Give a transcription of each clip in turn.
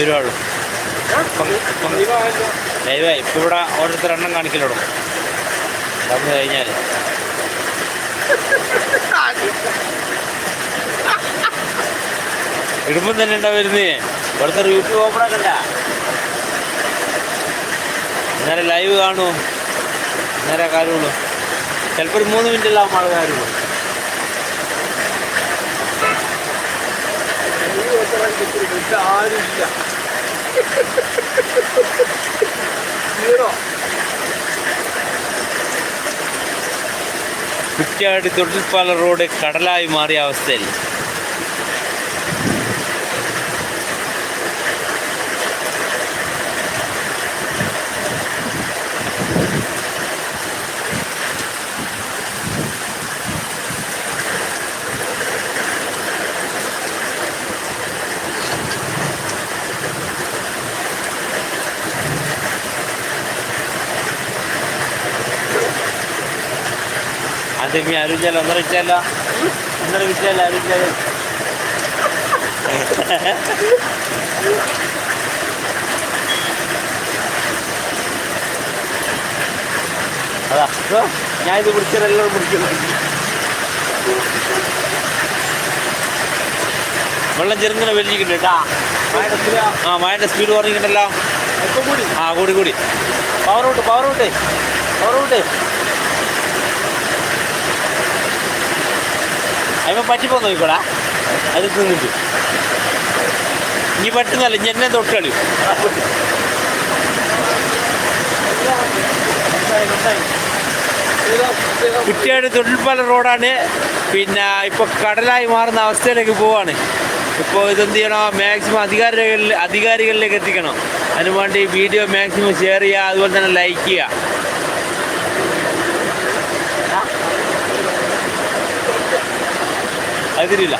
വരുവാളൂ ദയവായി ഇപ്പം ഇവിടെ ഓരോരുത്തർ എണ്ണം കാണിക്കലോടും വന്നു കഴിഞ്ഞാൽ ഇടുമ്പം തന്നെ ഉണ്ടാ വരുന്നേ? ഇവിടുത്തെ യൂട്യൂബ് ഓപ്പൺ ആക്കണ്ട. നേരെ ലൈവ് കാണൂ. നേരെ കാര്യമുള്ളൂ. ചിലപ്പോൾ ഒരു മൂന്ന് മിനിറ്റ് എല്ലാം ആൾ കാര്യമുള്ളൂ ആരുമില്ല. സീറോ കുറ്റ്യാടി തൊട്ടിൽപ്പാല റോഡ് കടലായി മാറിയ അവസ്ഥയിൽ. ಅದಕ್ಕೆ ಯಾರು ಇದ್ದಲ್ಲ ಒಂದರ ಇಚ್ಚಲ್ಲ ಒಂದರ അതാ. ഞാൻ ഇത് പിടിച്ചത് എല്ലാവരും വെള്ളം ചെറുങ്ങനെ വലിയിട്ടുണ്ട് കേട്ടാ. ആ മഴയുടെ സ്പീഡ് കുറഞ്ഞിട്ടുണ്ടല്ലോ ആ കൂടി കൂടി. Power out power out. Power out. അതിമ പറ്റിപ്പോ നോക്കിക്കോടാ അത് തിന്നിട്ട്. ഇനി പറ്റുന്നല്ല ഇനി എന്നെ തൊട്ടളി കുറ്റിയാട് തൊഴിൽപ്പാല റോഡാണ്. പിന്നെ ഇപ്പോൾ കടലായി മാറുന്ന അവസ്ഥയിലേക്ക് പോവാണ്. ഇപ്പോൾ ഇതെന്ത് ചെയ്യണം? മാക്സിമം അധികാരികളിൽ അധികാരികളിലേക്ക് എത്തിക്കണം. അതിനു വേണ്ടി വീഡിയോ മാക്സിമം ഷെയർ ചെയ്യുക അതുപോലെ തന്നെ ലൈക്ക് ചെയ്യുക. അതിരില്ല.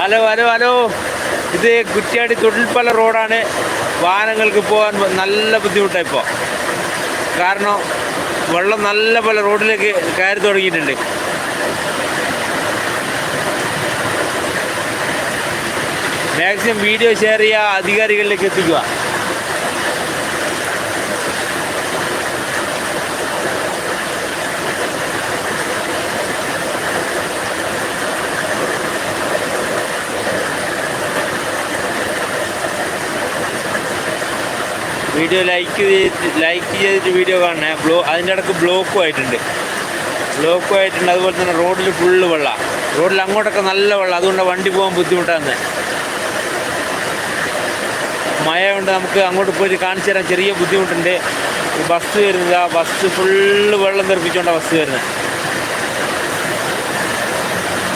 Hello hello hello. ഇത് കുറ്റ്യാടി തൊഴിൽപ്പല റോഡാണ്. വാഹനങ്ങൾക്ക് പോകാൻ നല്ല ബുദ്ധിമുട്ടാണ് ഇപ്പോൾ കാരണം വെള്ളം നല്ല പോലെ റോഡിലേക്ക് കയറി തുടങ്ങിയിട്ടുണ്ട്. മാക്സിമം വീഡിയോ ഷെയർ ചെയ്യുക അധികാരികളിലേക്ക് എത്തിക്കുക. വീഡിയോ ലൈക്ക് ചെയ്ത് ലൈക്ക് ചെയ്തിട്ട് വീഡിയോ കാണണേ. ബ്ലോ അതിന്റെ ഇടയ്ക്ക് ബ്ലോക്കും ആയിട്ടുണ്ട്. ബ്ലോക്കും ആയിട്ടുണ്ട്. അതുപോലെ തന്നെ റോഡിൽ ഫുള്ള് വെള്ളം. റോഡിൽ അങ്ങോട്ടൊക്കെ നല്ല വെള്ളം. അതുകൊണ്ട് വണ്ടി പോകാൻ ബുദ്ധിമുട്ടാണ് മഴ കൊണ്ട് നമുക്ക് അങ്ങോട്ട് പോയി കാണിച്ചു തരാൻ ചെറിയ ബുദ്ധിമുട്ടുണ്ട്. ബസ് വരുന്നത് ആ ബസ് ഫുള്ള് വെള്ളം തെറിപ്പിച്ചുകൊണ്ടാണ് ബസ് വരുന്നത്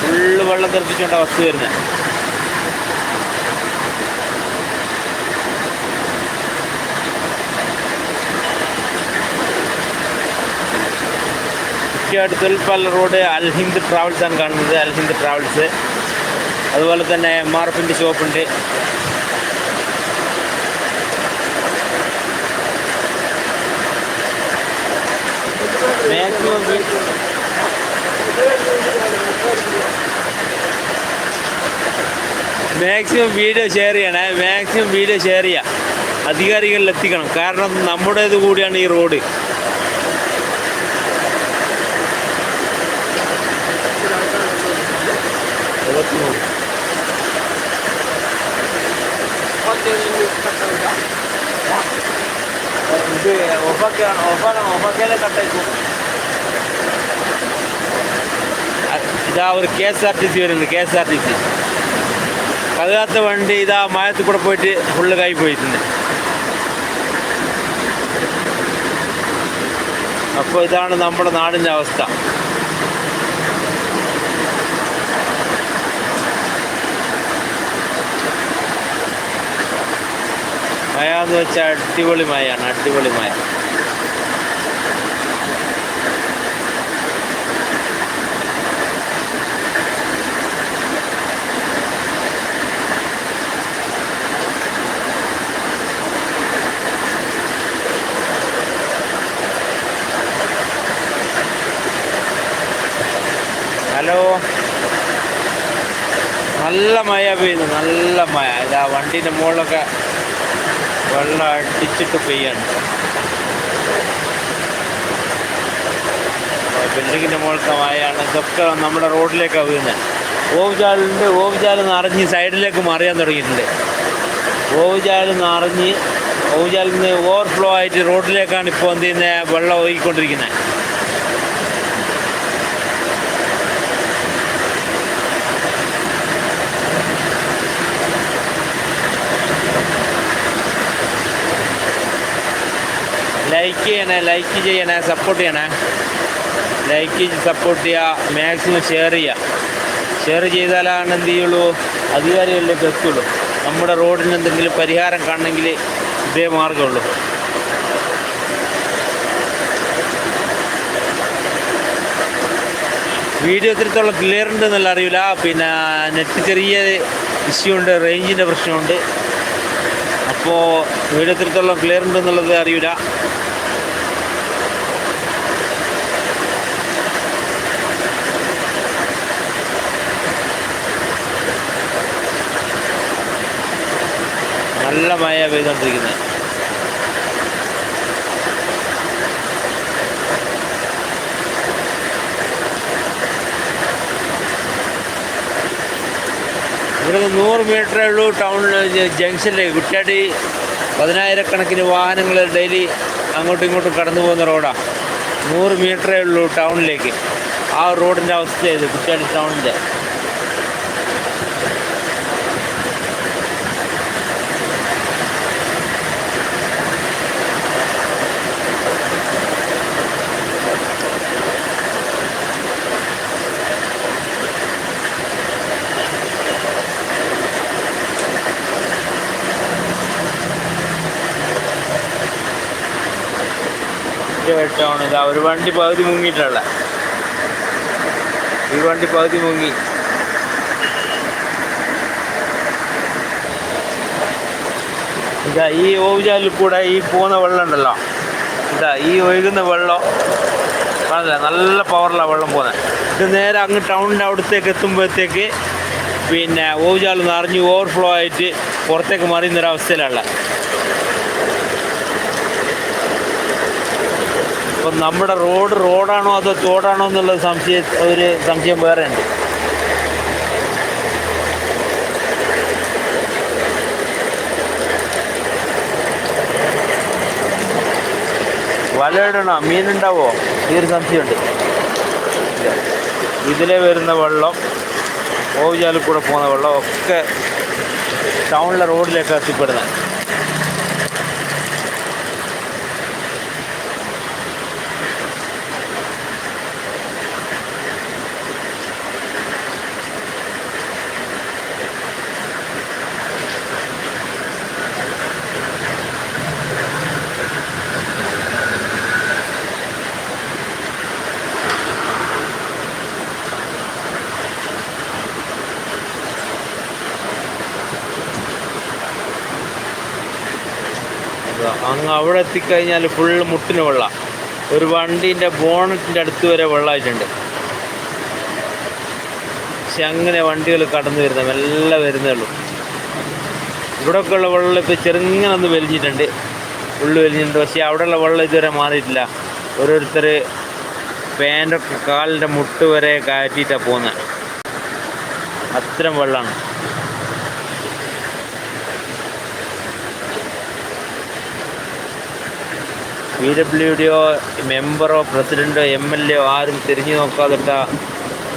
ഫുള്ള് വെള്ളം തെറിപ്പിച്ചുകൊണ്ടാണ് ബസ് വരുന്നത് കുറ്റിയാട് തൊൽപ്പാല റോഡ് അൽഹിന്ദ് ട്രാവൽസ് ആണ് കാണുന്നത്. അൽഹിന്ദ് ട്രാവൽസ് അതുപോലെ തന്നെ എം ആർ എഫിന്റെ ഷോപ്പുണ്ട് മാക്സിമം വീഡിയോ ഷെയർ ചെയ്യണേ. മാക്സിമം വീഡിയോ ഷെയർ ചെയ്യുക അധികാരികളിൽ എത്തിക്കണം. കാരണം നമ്മുടേത് കൂടിയാണ് ഈ റോഡ് ഇത് ഇതാ ഒരു K S R T C വരുന്നത് K S R T C. കഴുകാത്ത വണ്ടി ഇതാ മായത്തിൽ കൂടെ പോയിട്ട് ഫുള്ള് കൈ പോയിട്ടുണ്ട്. അപ്പോൾ ഇതാണ് നമ്മുടെ നാടിന്റെ അവസ്ഥ. മഴ എന്ന് വെച്ചാൽ അടിപൊളി മഴയാണ് അടിപൊളി മഴ ഹലോ. നല്ല മഴ പെയ്യുന്നു നല്ല മഴ ഇതാ വണ്ടീന്റെ മുകളിലൊക്കെ വെള്ളം അടിച്ചിട്ട് പെയ്യാണ് ബിൽഡിങ്ങിന്റെ മുകളിലത്തെ വായാണ് ഇതൊക്കെ നമ്മുടെ റോഡിലേക്കാണ് വീഴുന്നത് ഓവുചാലുണ്ട് ഓവുചാൽ നിറഞ്ഞ് സൈഡിലേക്ക് മറിയാൻ തുടങ്ങിയിട്ടുണ്ട്. ഓവുചാൽ നിറഞ്ഞ് ഓവുചാലിൽ നിന്ന് ഓവർഫ്ലോ ആയിട്ട് റോഡിലേക്കാണ് ഇപ്പോൾ എന്ത് ചെയ്യുന്നത് വെള്ളം ഒഴുകിക്കൊണ്ടിരിക്കുന്നത് ലൈക്ക് ചെയ്യണേ ലൈക്ക് ചെയ്യണേ സപ്പോർട്ട് ചെയ്യണേ. ലൈക്ക് സപ്പോർട്ട് ചെയ്യുക മാക്സിമം ഷെയർ ചെയ്യുക ഷെയർ ചെയ്താലാണ് എന്ത് ചെയ്യുള്ളൂ? അധികാരികളിലേക്ക് എത്തുള്ളൂ. നമ്മുടെ റോഡിന് എന്തെങ്കിലും പരിഹാരം കാണണമെങ്കിൽ ഇതേ മാർഗമുള്ളൂ. വീഡിയോ എത്രത്തോളം ക്ലിയർ ഉണ്ടെന്നുള്ള അറിയില്ല. പിന്നെ നെറ്റ് ചെറിയ ഇഷ്യൂ ഉണ്ട് റേഞ്ചിന്റെ പ്രശ്നമുണ്ട്. അപ്പോൾ വീഡിയോ എത്രത്തോളം ക്ലിയർ ഉണ്ടെന്നുള്ളത് അറിയില്ല. നല്ല മഴ പെയ്തുകൊണ്ടിരിക്കുന്നത് ഇവിടെ നൂറ് മീറ്ററേ ഉള്ളൂ ടൗണിൽ ജംഗ്ഷനിലേക്ക്. കുറ്റ്യാടി പതിനായിരക്കണക്കിന് വാഹനങ്ങൾ ഡെയിലി അങ്ങോട്ടും ഇങ്ങോട്ടും കടന്നു പോകുന്ന റോഡാണ് നൂറ് മീറ്ററേ ഉള്ളൂ ടൗണിലേക്ക്. ആ റോഡിന്റെ അവസ്ഥ ഇത് കുറ്റ്യാടി ടൗണിന്റെ. വെട്ടമാണ് ഇതാ ഒരു വണ്ടി പകുതി മുങ്ങിയിട്ടുള്ള. ഈ വണ്ടി പകുതി മുങ്ങി. ഇതാ ഈ ഓവുചാലിൽ കൂടെ ഈ പോകുന്ന വെള്ളം ഉണ്ടല്ലോ. ഇതാ ഈ ഒഴുകുന്ന വെള്ളം. കാണില്ല നല്ല പവറിലാണ് വെള്ളം പോകുന്നത് ഇത് നേരെ അങ്ങ് ടൗണിന്റെ അവിടത്തേക്ക് എത്തുമ്പോഴത്തേക്ക് പിന്നെ ഓവുചാൽ നിറഞ്ഞ് ഓവർഫ്ലോ ആയിട്ട് പുറത്തേക്ക് മറിയുന്നൊരവസ്ഥയിലുള്ള അപ്പം നമ്മുടെ റോഡ് റോഡാണോ അതോ തോടാണോ എന്നുള്ള സംശയ ഒരു സംശയം വേറെ ഉണ്ട് വലയിടണോ? മീനുണ്ടാവോ? ഈ ഒരു സംശയമുണ്ട്. ഇതിലെ വരുന്ന വെള്ളം ഓവുചാലിൽ കൂടെ പോകുന്ന വെള്ളം ഒക്കെ ടൗണിലെ റോഡിലേക്ക് എത്തിപ്പെടുന്നത് അവിടെ എത്തിക്കഴിഞ്ഞാൽ ഫുള്ള് മുട്ടിന് വെള്ളം. ഒരു വണ്ടീന്റെ ബോണറ്റിന്റെ അടുത്ത് വരെ വെള്ളമായിട്ടുണ്ട് പക്ഷെ അങ്ങനെ വണ്ടികൾ കടന്നു വരുന്ന മെല്ലെ വരുന്നേ ഉള്ളൂ. ഇവിടെയൊക്കെ ഉള്ള വെള്ളം ഇപ്പോൾ ചെറുങ്ങനെ ഒന്ന് വലിഞ്ഞിട്ടുണ്ട്. ഉള്ളു വലിഞ്ഞിട്ടുണ്ട്. പക്ഷേ അവിടെയുള്ള വെള്ളം ഇതുവരെ മാറിയിട്ടില്ല. ഓരോരുത്തർ പാന്റൊക്കെ കാലിന്റെ മുട്ട് വരെ കയറ്റിയിട്ടാണ് പോകുന്നത് അത്തരം വെള്ളമാണ് പി ഡബ്ല്യു ഡിയോ മെമ്പറോ പ്രസിഡന്റോ എം എൽ എയോ ആരും തിരിഞ്ഞു നോക്കാതിട്ട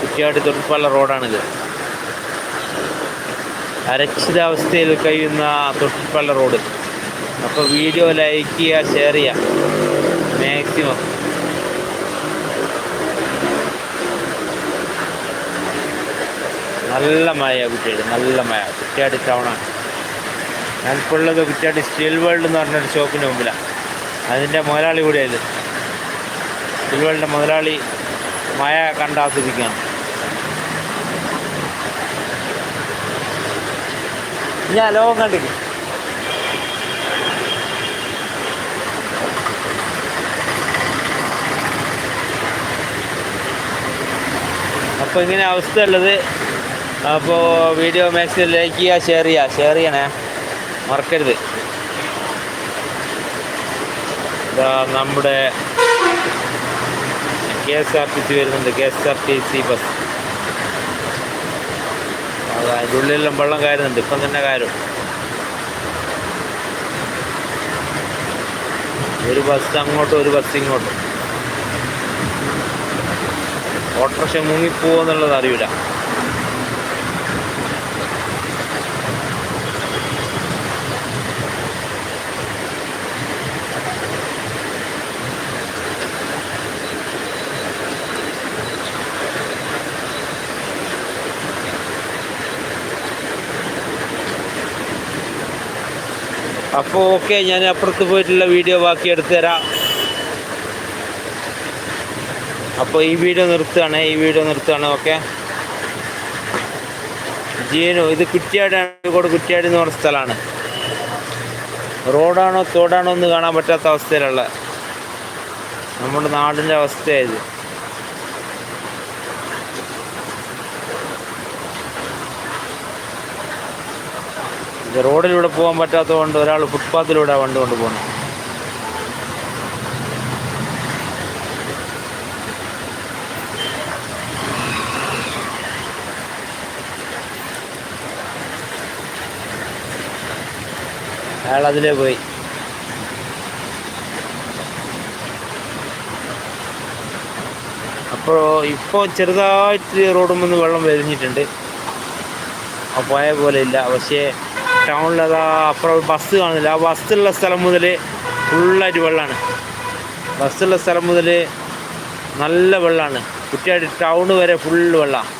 കുറ്റിയാടി തൊട്ടിപ്പാല റോഡാണിത്. അരക്ഷിതാവസ്ഥയിൽ കഴിയുന്ന തൊട്ടിപ്പാല റോഡ്. അപ്പോൾ വീഡിയോ ലൈക്ക് ചെയ്യുക ഷെയർ ചെയ്യുക. മാക്സിമം നല്ല മഴ കുറ്റിയാടി നല്ല മഴ. കുറ്റിയാടി ടൗണാണ് ഞാനിപ്പോൾ ഉള്ളത് കുറ്റിയാടി സ്റ്റീൽ വേൾഡ് എന്ന് പറഞ്ഞൊരു ഷോപ്പിന് മുമ്പിലാണ് അതിന്റെ മുതലാളി കൂടിയായത് സ്റ്റീൽ വേൾഡിന്റെ മുതലാളി മഴ കണ്ട് ആസ്വദിക്കുകയാണ് ഞാൻ ലോകം കണ്ടിരിക്കും അപ്പോൾ ഇങ്ങനെ അവസ്ഥ ഉള്ളത്. അപ്പോൾ വീഡിയോ മാക്സിമം ലൈക്ക് ചെയ്യുക ഷെയർ ചെയ്യുക. ഷെയർ ചെയ്യണേ. മറക്കരുത്. നമ്മുടെ K S R T C വരുന്നുണ്ട്. K S R T C bus. അതായത് ഉള്ളിലെല്ലാം വെള്ളം കയറുന്നുണ്ട്. ഇപ്പം തന്നെ കാര്യം ഒരു ബസ് അങ്ങോട്ടും ഒരു ബസ് ഇങ്ങോട്ടും. ഓട്ടോറിക്ഷ മുങ്ങിപ്പോവെന്നുള്ളത് അറിയില്ല അപ്പോൾ ഓക്കെ ഞാൻ അപ്പുറത്ത് പോയിട്ടുള്ള വീഡിയോ ബാക്കി എടുത്തു തരാം. അപ്പോൾ ഈ വീഡിയോ നിർത്തുകയാണ് ഈ വീഡിയോ നിർത്തുകയാണ് ഓക്കെ? ജീനു ഇത് കുറ്റിയാടാണ് കോഴിക്കോട് കുറ്റിയാടി എന്ന് പറഞ്ഞ സ്ഥലമാണ്. റോഡാണോ തോടാണോ എന്ന് കാണാൻ പറ്റാത്ത അവസ്ഥയിലുള്ള നമ്മുടെ നാടിന്റെ അവസ്ഥയായത് റോഡിലൂടെ പോകാൻ പറ്റാത്തത് കൊണ്ട് ഒരാൾ ഫുട്പാത്തിലൂടെ വണ്ടി കൊണ്ട് പോകുന്നു അയാൾ അതിലേ പോയി. അപ്പോൾ ഇപ്പോൾ ചെറുതായിട്ട് റോഡും നിന്ന് വെള്ളം വരിഞ്ഞിട്ടുണ്ട്. ആ പോയ പോലെ ഇല്ല. പക്ഷേ ടൗണിൽ അതാ അപ്പുറം ബസ് കാണുന്നില്ല. ആ ബസ്സുള്ള സ്ഥലം മുതൽ ഫുള്ളായിട്ട് വെള്ളമാണ് ബസ്സുള്ള സ്ഥലം മുതൽ നല്ല വെള്ളമാണ് കുറ്റിയായിട്ട് ടൗൺ വരെ ഫുള്ള് വെള്ളമാണ്